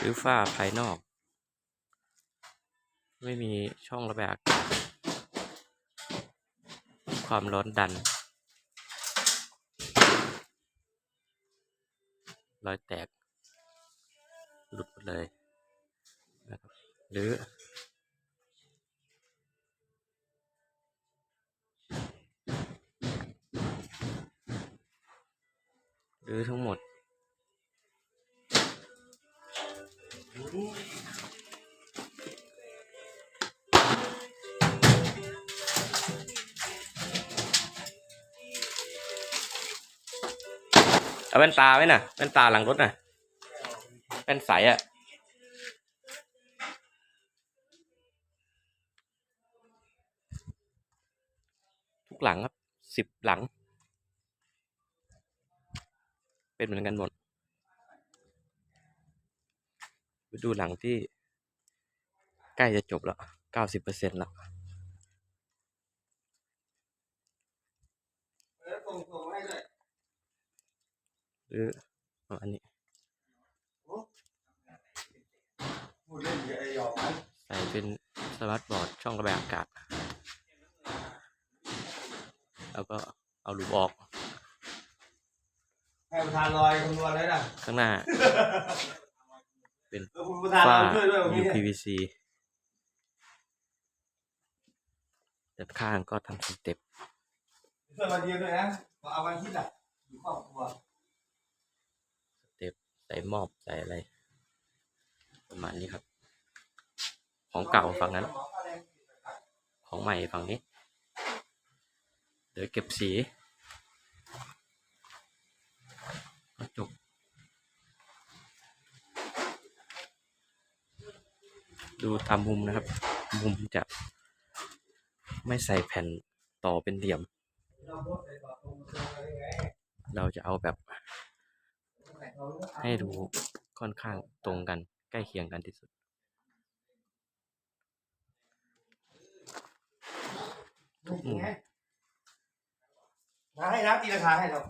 หรือฝ้าภายนอก ไม่มีช่องระบายอากาศความร้อนดัน รอยแตก หลุดหมดเลยนะครับหรือหรือทั้งหมด เอาแว่นตาไว้น่ะ แว่นตาหลังรถน่ะ แว่นใสอะทุกหลังครับสิบหลัง เป็นเหมือนกันหมดไปดูหลังที่ใกล้จะจบแล้วเก้าสิบเปอร์เซ็นต์แล้ว ห้ด้วยหรือเอาอันนี้พูดเล่นอย่าไอ้หยอกนะใส่เป็นสมาร์ทบอร์ดช่องระบายอากาศ แล้วก็เอาลูกออก ให้ประธานลอยคำนวณเลยนะข้างหน้าเออคุณประธานฝ้าเราช่วยด้วยวันนี้เนี่ย UPVC ด้านข้างก็ทำสเต็ป ช่วยมาเดียวด้วยนะมาเอาวันที่หลักอยู่ครอบครัวสเต็ปใส่ห มอบใส่อะไร ประมาณนี้ครับ ของเก่าฝั่งนั้น ของใหม่ฝั่งนี้ เดี๋ยวเก็บสีก็จบดูตามมุมนะครับ มุมจะไม่ใส่แผ่นต่อเป็นเหลี่ยม เราจะเอาแบบ ให้ดูค่อนข้างตรงกันใกล้เคียงกันที่สุด ทุกมุม มาให้นะตีราคาให้เรา